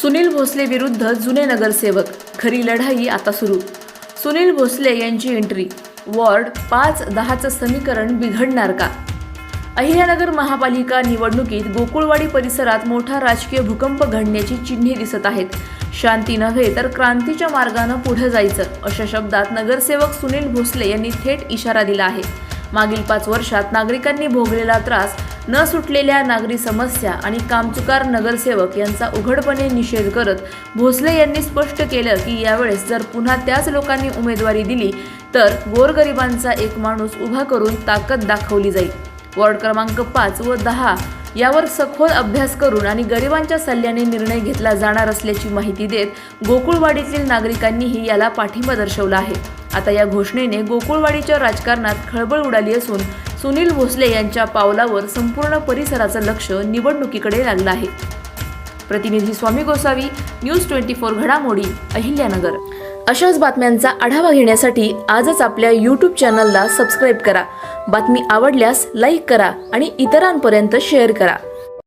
सुनील भोसले विरुद्ध जुने नगरसेवक. खरी लढाई आता सुरू. सुनील भोसले यांची एंट्री वॉर्ड पाच दहाचं समीकरण बिघडणार का? अहिल्यानगर महापालिका निवडणुकीत गोकुळवाडी परिसरात मोठा राजकीय भूकंप घडण्याची चिन्हे दिसत आहेत. शांती नव्हे तर क्रांतीच्या मार्गानं पुढे जायचं अशा शब्दात नगरसेवक सुनील भोसले यांनी थेट इशारा दिला आहे. मागील पाच वर्षात नागरिकांनी भोगलेला त्रास न सुटलेल्या नागरी समस्या आणि कामचुकार नगरसेवक यांचा उघडपणे निषेध करत भोसले यांनी स्पष्ट केलं की यावेळेस जर पुन्हा त्याच लोकांनी उमेदवारी दिली तर गोरगरिबांचा एक माणूस उभा करून ताकद दाखवली जाईल. वॉर्ड क्रमांक पाच व दहा यावर सखोल अभ्यास करून आणि गरिबांच्या सल्ल्याने निर्णय घेतला जाणार असल्याची माहिती देत गोकुळवाडीतील नागरिकांनीही याला पाठिंबा दर्शवला आहे. आता या घोषणेने गोकुळवाडीच्या राजकारणात खळबळ उडाली असून सुनील भोसले यांच्या पावलावर संपूर्ण परिसराचं लक्ष निवडणुकीकडे लागलं आहे. प्रतिनिधी Swami Gosavi news twenty four घडामोडी अहिल्यानगर. अशाच बातम्यांचा आढावा घेण्यासाठी आजच आपल्या यूट्यूब चॅनलला सबस्क्राईब करा. बातमी आवडल्यास लाईक करा आणि इतरांपर्यंत शेअर करा.